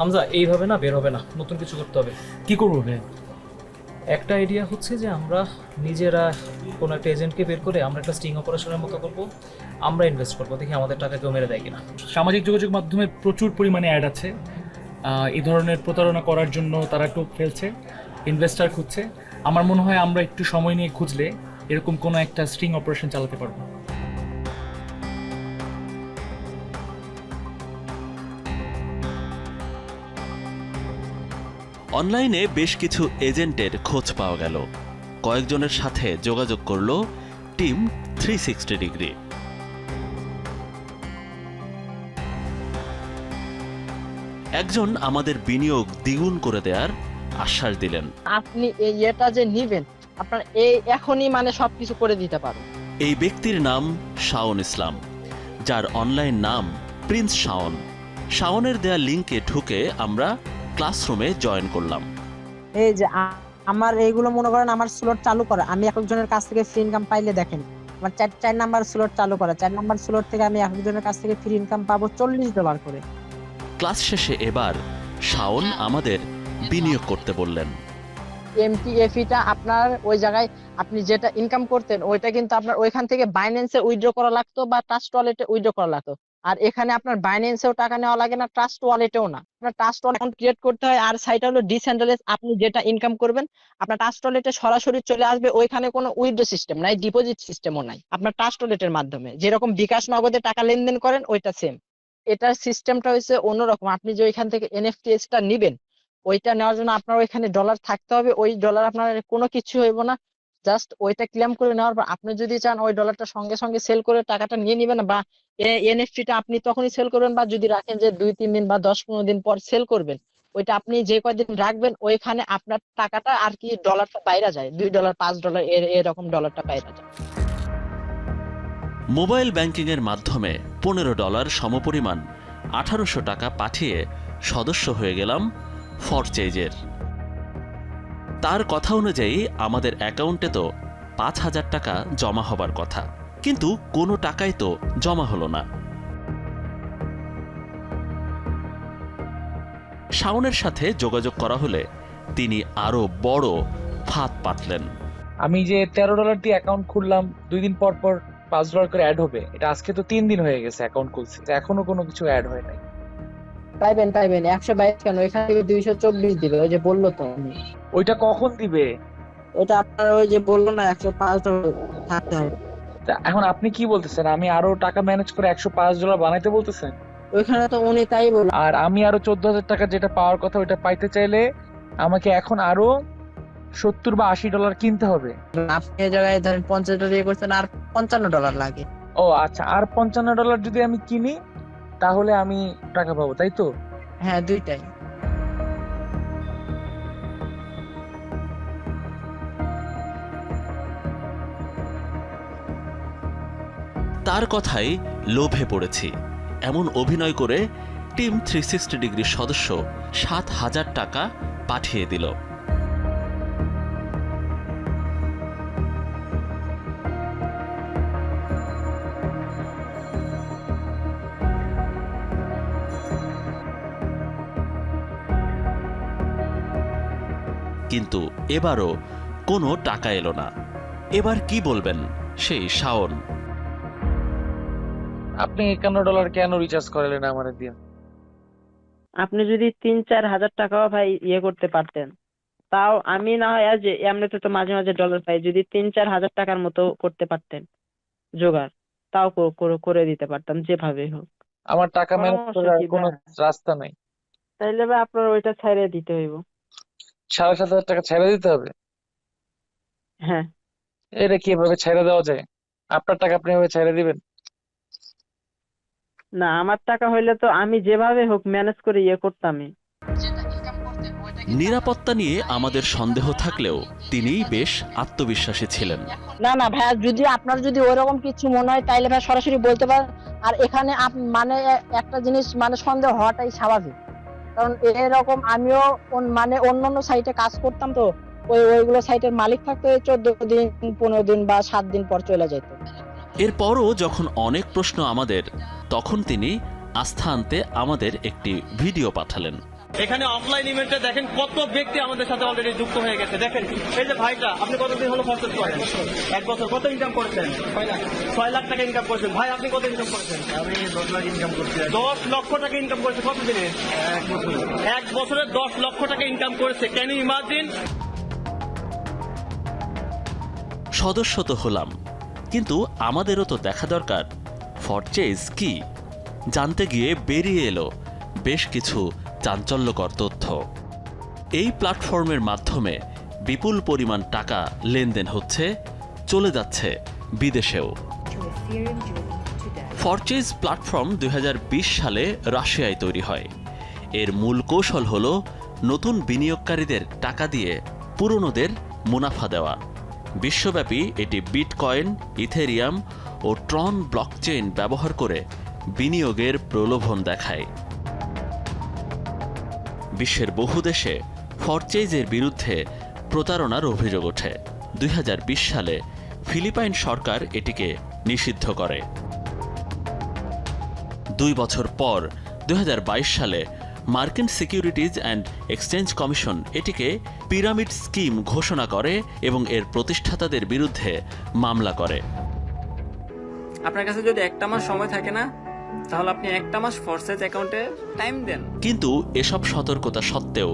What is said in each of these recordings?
হামজা এইভাবে না বের হবে না নতুন কিছু করতে হবে। কি করব ভাই? একটা আইডিয়া হচ্ছে যে আমরা নিজেরা কোনো একটা এজেন্টকে বের করে আমরা একটা স্টিং অপারেশনের মতো করব আমরা ইনভেস্ট করব দেখি আমাদের টাকা কেউ মেরে দেয় কিনা। সামাজিক যোগাযোগ মাধ্যমে প্রচুর পরিমাণে অ্যাড আছে। এই ধরনের প্রতারণা করার জন্য তারা টোপ ফেলছে ইনভেস্টার খুঁজছে। আমার মনে হয় আমরা একটু সময় নিয়ে খুঁজলে এরকম কোনো একটা স্ট্রিং অপারেশন চালাতে পারব। অনলাইনে বেশ কিছু এজেন্টের খোঁজ পাওয়া গেল। কয়েকজনের সাথে যোগাযোগ করল টিম থ্রি সিক্সটি ডিগ্রি। একজন আমাদের বিনিয়োগ দ্বিগুণ করে দেওয়ার আশ্বাস দিলেন। আপনি এই এটা যে নিবেন আপনার এই এখনই মানে সবকিছু করে দিতে পারো এই ব্যক্তির নাম শাওন ইসলাম যার অনলাইন নাম প্রিন্স শাওন। শাওনের দেয়া লিঙ্কে ঢুকে আমরা ক্লাসরুমে জয়েন করলাম। এই যে আমার এইগুলো মনে করেন আমার স্লট চালু করা। আমি একজনের কাছ থেকে ফ্রি ইনকাম পাইলে দেখেন আমার চার চার নাম্বার স্লট চালু করা। চার নাম্বার স্লট থেকে আমি একজনের কাছ থেকে ফ্রি ইনকাম পাবো চল্লিশ ডলার করে। ক্লাস শেষে এবার শাওন আমাদের বিনিয়োগ করতে বললেন। এমটিএফিটা আপনার ওই জায়গায় আপনি যেটা ইনকাম করতেন ওইটা কিন্তু আপনার ওইখান থেকে বাইন্যান্সে উইথড্র করা লাগতো বা ট্রাস্ট ওয়ালেটে উইথড্র করা লাগতো। আর এখানে আপনার বাইন্যান্সেও টাকা নেওয়া লাগে না ট্রাস্ট ওয়ালেটেও না। আপনার ট্রাস্ট ওয়ালেট ক্রিয়েট করতে হয়, আর সাইট হলো ডিসেন্ট্রালাইজ আপনি যেটা ইনকাম করবেন, আপনার ট্রাস্ট ওয়ালেটে সরাসরি চলে আসবে, ওইখানে কোনো উইথড্র সিস্টেম নাই ডিপোজিট সিস্টেমও নাই। আপনার ট্রাস্ট ওয়ালেটের মাধ্যমে, যেরকম বিকাশ নগদে টাকা লেনদেন করেন, ওইটা সেম এটার সিস্টেমটা হচ্ছে অন্যরকম, আপনি যে ওইখান থেকে এনএফটিএস টা নিবেন, ওইটা নেওয়ার জন্য আপনার ওইখানে ডলার থাকতে হবে, ওই ডলার আপনার কোনো কিছু হইব না। জাস্ট ওইটা ক্লেম করে নেওয়ার পর আপনি যদি চান ওই ডলারটা সঙ্গে সঙ্গে সেল করে টাকাটা নিয়ে নিবেন বা এনএফটি টা আপনি তখনই সেল করবেন বা যদি রাখেন যে দুই, তিন দিন বা দশ, পনেরো দিন পর সেল করবেন, ওইটা আপনি যে কয়দিন রাখবেন ওইখানে আপনার টাকাটা আর কি ডলারটা বাইরে যায়, দুই ডলার পাঁচ ডলার এরকম ডলারটা বাইরে যায়। মোবাইল ব্যাংকিংয়ের মাধ্যমে পনেরো ডলার সমপরিমাণ আঠারোশো টাকা পাঠিয়ে সদস্য হয়ে গেলাম ফরচেজের তার কথা অনুযায়ী আমাদের অ্যাকাউন্টে তো পাঁচ হাজার টাকা জমা হবার কথা। কিন্তু কোনো টাকাই তো জমা হলো না। শাওনের সাথে যোগাযোগ করা হলে তিনি আরও বড় ফাঁদ পাতলেন। আমি যে তেরো ডলার দিয়ে অ্যাকাউন্ট খুললাম দুই দিন পর পর পাঁচ ডলার করে অ্যাড হবে। এটা আজকে তো তিন দিন হয়ে গেছে অ্যাকাউন্ট খুলছি এখনও কোনো কিছু অ্যাড হয় নাই। পাইবেন পাইবেন। একশো বাইশ কেন? ওইখান থেকে দুইশো চব্বিশ দিবে। ওই যে বলল তো আমি। ওইটা কখন দিবে? ওটা আপনার ওই যে বলল না একশো পাঁচ ডলার থাকতে হবে। তা এখন আপনি কি বলতেছেন? আমি আরও টাকা ম্যানেজ করে একশো পাঁচ ডলার বানাইতে বলতেছেন? ওইখানে তো উনি তাই বলল। আর আমি আরও চোদ্দ হাজার টাকা যেটা পাওয়ার কথা ওইটা পাইতে চাইলে আমাকে এখন আরও সত্তর বা আশি ডলার কিনতে হবে। আপনি এই জায়গায় ধরেন পঞ্চাশ ডলার ইয়ে করছেন আর পঞ্চান্ন ডলার লাগে। ও আচ্ছা আর পঞ্চান্ন ডলার যদি আমি কিনি তাহলে আমি টাকা পাবো তাই তো? হ্যাঁ দুইটাই। তার কথাই লোভে পড়েছি। এমন অভিনয় করে টিম থ্রি সিক্সটি ডিগ্রির সদস্য সাত হাজার টাকা পাঠিয়ে দিল। কিন্তু এবারও কোনো টাকা এলো না। এবার কি বলবেন? সেই শাওন। আপনি একান্ন ডলার কেন রিচার্জ করালেন আমার দিয়ে আপনি যদি তিন চার হাজার টাকাও ভাই ইয়ে করতে পারতেন। তাও আমি না হয় আজ এমনিতে তো মাঝে মাঝে ডলার পাই যদি তিন চার হাজার টাকার মতো করতে পারতেন জোগাড় তাও করে- দিতে পারতাম যেভাবে হোক। আমার টাকা ম্যানেজ করার কোনো? রাস্তা নাই। তাইলে ভাই আপনার ওইটা ছাইড়ে দিতে হইব। সাড়ে সাত হাজার টাকা ছেড়ে দিতে হবে? হ্যাঁ। এটা কীভাবে ছেড়ে দেওয়া যায়? আপনার টাকা আপনি এভাবে ছেড়ে দিবেন? না আমার টাকা হইলে তো আমি যেভাবে হোক ম্যানেজ করে ইয়ে করতামই। নিরাপত্তা নিয়ে আমাদের সন্দেহ থাকলেও তিনি বেশ আত্মবিশ্বাসী ছিলেন। না না ভাইয়া যদি আপনার যদি ওইরকম কিছু মনে হয় তাইলে ভাই সরাসরি বলতে পারেন। আর এখানে আপ- মানে একটা জিনিস মানে সন্দেহ হওয়াটাই স্বাভাবিক। কারণ এরকম আমিও অন- মানে অন্য অন্য সাইটে কাজ করতাম তো ওই ওইগুলো সাইটের মালিক থাকতো চোদ্দ দিন পনেরো দিন বা সাত দিন পর চলে যেত এরপরও যখন অনেক প্রশ্ন আমাদের তখন তিনি আস্থা আনতে আমাদের একটি ভিডিও পাঠালেন। এখানে অফলাইন ইভেন্টে দেখেন কত ব্যক্তি আমাদের সাথে অলরেডি যুক্ত হয়ে গেছে। দেখেন এই যে ভাইটা আপনি কতদিন হলো ফসল করেন? এক বছর। কত ইনকাম করেছেন? ছয় লাখ। টাকা ইনকাম করেছেন। ভাই আপনি কত ইনকাম করেছেন? আমি দশ লাখ ইনকাম করছি। দশ লক্ষ টাকা ইনকাম করেছে কত দিনে এক বছর। এক বছরে দশ লক্ষ টাকা ইনকাম করেছে। ক্যান ইউ ইমাজিন সদস্য তো হলাম। কিন্তু আমাদেরও তো দেখা দরকার। ফরচেজ কি? জানতে গিয়ে বেরিয়ে এলো বেশ কিছু চাঞ্চল্যকর তথ্য। এই প্ল্যাটফর্মের মাধ্যমে বিপুল পরিমাণ টাকা লেনদেন হচ্ছে, চলে যাচ্ছে বিদেশেও। ফরচেজ প্ল্যাটফর্ম দু হাজার বিশ সালে রাশিয়ায় তৈরি হয়। এর মূল কৌশল হল নতুন বিনিয়োগকারীদের টাকা দিয়ে পুরনোদের মুনাফা দেওয়া। বিশ্বব্যাপী এটি বিটকয়েন, ইথেরিয়াম ও ট্রন ব্লকচেইন ব্যবহার করে বিনিয়োগের প্রলোভন দেখায়। বিশ্বের বহু দেশে ফরচেজের বিরুদ্ধে প্রতারণার অভিযোগ ওঠে। দুই হাজার বিশ সালে ফিলিপাইন সরকার এটিকে নিষিদ্ধ করে। দুই বছর পর, দুই হাজার বাইশ সালে মার্কিন সিকিউরিটিজ অ্যান্ড এক্সচেঞ্জ কমিশন এটিকে পিরামিড স্কিম ঘোষণা করে এবং এর প্রতিষ্ঠাতাদের বিরুদ্ধে মামলা করে। আপনার কাছে যদি একটা মাস সময় থাকে না তাহলে আপনি একটা মাস ফরসেজ অ্যাকাউন্টে টাইম দেন। কিন্তু এসব সতর্কতা সত্ত্বেও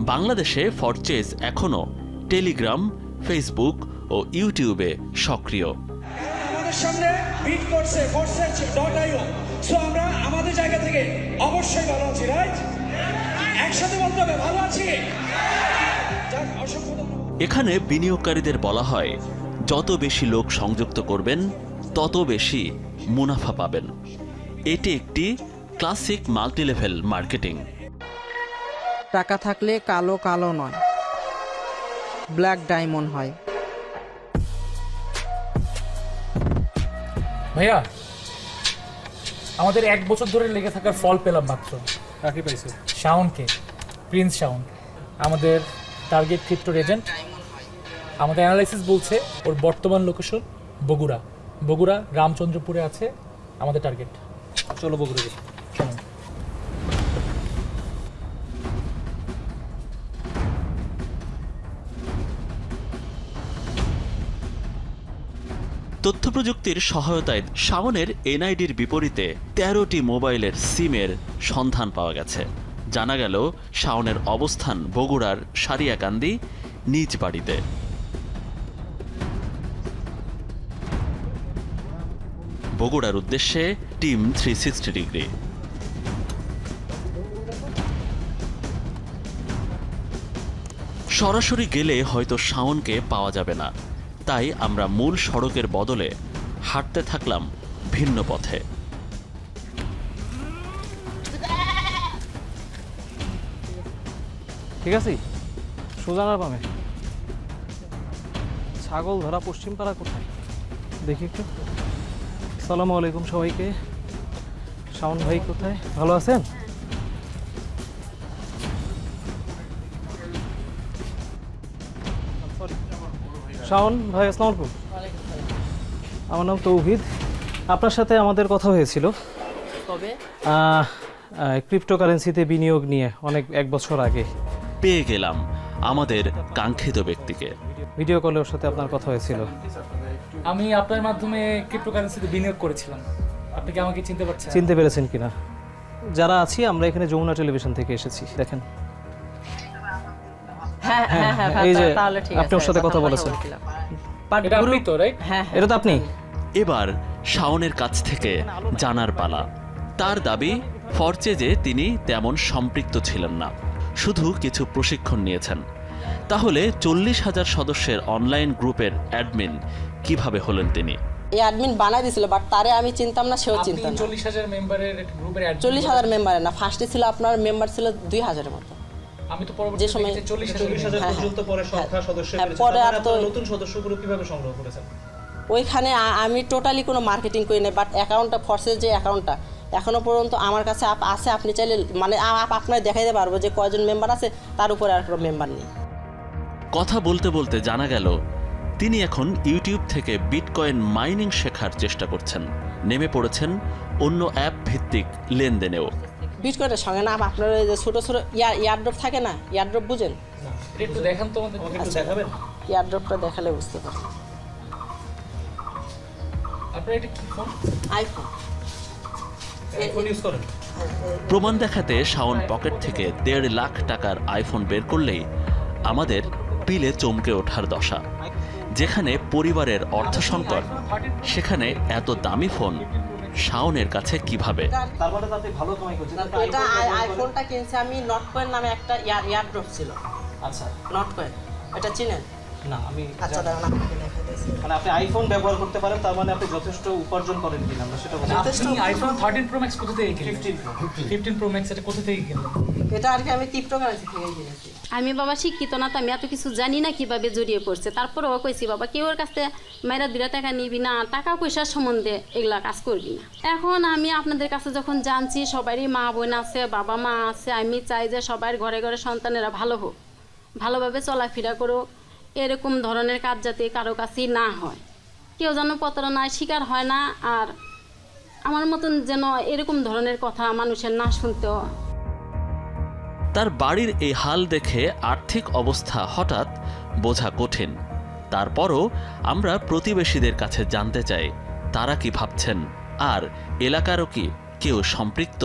বাংলাদেশে ফরচেজ এখনও টেলিগ্রাম ফেসবুক ও ইউটিউবে সক্রিয়। আমাদের সামনে বিট করছে ফরসেজ ডট আইও সো আমরা আমাদের জায়গা থেকে অবশ্যই ভালো আছি রাইট একসাথে বলতে হবে ভালো আছি? এখানে বিনিয়োগকারীদের বলা হয় যত বেশি লোক সংযুক্ত করবেন তত বেশি মুনাফা পাবেন। এটি একটি ক্লাসিক মাল্টিলেভেল মার্কেটিং। টাকা থাকলে কালো কালো নয় ব্ল্যাক ডায়মন্ড হয়। ভাইয়া আমাদের এক বছর ধরে লেগে থাকার ফল পেলাম মাত্র। কাকে পাইছো শাওনকে প্রিন্স শাওন। আমাদের টার্গেট ক্রিপ্টো এজেন্ট আমাদের অ্যানালাইসিস বলছে ওর বর্তমান লোকেশন বগুড়া। বগুড়া রামচন্দ্রপুরে আছে আমাদের টার্গেট চলো বগুড়ে যাই চলুন তথ্য প্রযুক্তির সহায়তায় শাওনের এনআইডির বিপরীতে তেরোটি মোবাইলের সিমের সন্ধান পাওয়া গেছে। জানা গেল, শাওনের অবস্থান বগুড়ার সারিয়াকান্দি নিজ বাড়িতে। বগুড়ার উদ্দেশ্যে টিম থ্রি সিক্সটি ডিগ্রি। সরাসরি গেলে হয়তো শাওনকে পাওয়া যাবে না। তাই আমরা মূল সড়কের বদলে হাঁটতে থাকলাম ভিন্ন পথে। ঠিক আছে সোজা না পামে ছাগল ধরা পশ্চিম পাড়া কোথায়? দেখি একটু। সালামু আলাইকুম সবাইকে। শাওন ভাই কোথায়? ভালো আছেন? শাওন ভাই আসসালামু আলাইকুম। আমার নাম তৌহিদ। আপনার সাথে আমাদের কথা হয়েছিল। তবে ক্রিপ্টোকারেন্সিতে বিনিয়োগ নিয়ে অনেক এক বছর আগে। পেয়ে গেলাম আমাদের কাঙ্ক্ষিত ব্যক্তিকে। ভিডিও কলে ওর সাথে আপনার কথা হয়েছিল। আমি আপনার মাধ্যমে ক্রিপ্টোকারেন্সিতে বিনিয়োগ করেছিলাম। আপনি কি আমাকে চিনতে পারছেন? চিনতে পেরেছেন কিনা? যারা আছি আমরা এখানে যমুনা টেলিভিশন থেকে এসেছি দেখেন। হ্যাঁ হ্যাঁ হ্যাঁ এই যে তাহলে ঠিক আপনি ওর সাথে কথা বলেছেন। এটা আপনি তো রাইট হ্যাঁ এটা তো আপনি। এবার শাওনের কাছ থেকে জানার পালা। তার দাবি ফরচেজে তিনি তেমন সম্পৃক্ত ছিলেন না শুধু কিছু প্রশিক্ষণ নিয়েছেন। তাহলে চল্লিশ হাজার সদস্যের অনলাইন গ্রুপের অ্যাডমিন কীভাবে হলেন তিনি? এই অ্যাডমিন বানাই দিছিল বাট তারে আমি চিনতাম না সেও চিনতাম চল্লিশ হাজার মেম্বারের গ্রুপের চল্লিশ হাজার মেম্বারের না ফার্স্টে ছিল আপনার মেম্বার ছিল দুই হাজারের মতো। আমি তো পরবর্তী সময়- চল্লিশ চল্লিশ হাজার হ্যাঁ, পর্যন্ত পরে সংখ্যা সদস্য হ্যাঁ, পরে আর মানে তো- নতুন সদস্যগুলো কীভাবে সংগ্রহ করেছেন? ওইখানে আমি টোটালি কোনো মার্কেটিং করি না বাট অ্যাকাউন্টটা ফর্সের যে অ্যাকাউন্টটা এখনও পর্যন্ত আমার কাছে আপ- আছে আপনি চাইলে মানে আপ আপনার দেখাইতে পারব যে কয়জন মেম্বার আছে তার উপরে আর কোনো মেম্বার নেই। কথা বলতে বলতে জানা গেল তিনি এখন ইউটিউব থেকে বিটকয়েন মাইনিং শেখার চেষ্টা করছেন। নেমে পড়েছেন অন্য অ্যাপ ভিত্তিক লেনদেনেও। বিটকয়েনের সঙ্গে না আপনার ওই যে ছোটো ছোটো ইয়ার ইয়ারড্রপ থাকে না? ইয়ারড্রপ বুঝেন? একটু দেখান তো দেখাবেন? ইয়ারড্রপটা দেখালে বুঝতে পারবেন। আপনার এটা কি ফোন? আইফোন। ফোন ইউজ করেন? প্রমাণ দেখাতে শাওন পকেট থেকে দেড় লাখ টাকার আইফোন বের করলেই আমাদের পিলে চমকে ওঠার দশা। যেখানে পরিবারের অর্থ সংকট সেখানে এত দামি ফোন শাওনের কাছে কীভাবে? তার মানে তাতে ভালো কামাই আপনি এটা? আইফোনটা কিনছে। আমি নট কয়েন নামে একটা ইয়ার ইয়ারড্রপ ছিল। আচ্ছা। নট কয়েন এটা চিনেন? না আমি আচ্ছা। দাঁড়ান। মানে আপনি আইফোন ব্যবহার করতে পারেন তার মানে আপনি যথেষ্ট উপার্জন করেন কিনা আমরা সেটা আপনি আইফোন থার্টিন প্রো ম্যাক্স কোথা থেকে কিনলেন? 15 Pro। ফিফটিন প্রো ম্যাক্স এটা কোথা থেকে কিনলেন? এটা আর কি আমি ক্রিপ্টোকারেন্সি থেকে কিনেছি। আমি বাবা শিক্ষিত না, তো আমি এত কিছু জানি না কীভাবে জড়িয়ে পড়ছে। তারপরেও কইছি, বাবা, কেউ ওর কাছে মেয়েরা দুটা টাকা নিবি না, টাকা পয়সার সম্বন্ধে এগুলা কাজ করবি না। এখন আমি আপনাদের কাছে যখন জানছি, সবারই মা বোন আছে, বাবা মা আছে, আমি চাই যে সবার ঘরে ঘরে সন্তানেরা ভালো হোক, ভালোভাবে চলাফেরা করুক, এরকম ধরনের কাজ যাতে কারও কাছেই না হয়। কেউ যেন প্রতারণায় শিকার হয় না, আর আমার মতন যেন এরকম ধরনের কথা মানুষের না শুনতে হয় তার বাড়ির এই হাল দেখে আর্থিক অবস্থা হঠাৎ বোঝা কঠিন। তারপরও আমরা প্রতিবেশীদের কাছে জানতে চাই তারা কি ভাবছেন? আর এলাকারও কি কেউ সম্পৃক্ত?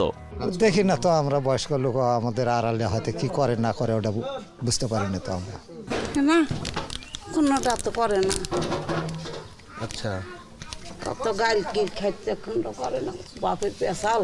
দেখি না তো আমরা বয়স্ক লোক আমাদের আড়ালে হয়তো কি করে না করে ওটা বুঝতে পারি না তো আমরা। না কোনোটা তো করে না। আচ্ছা। কত গাড়ি কি খাইতে খন্ড করে না। বাপের পেশাল।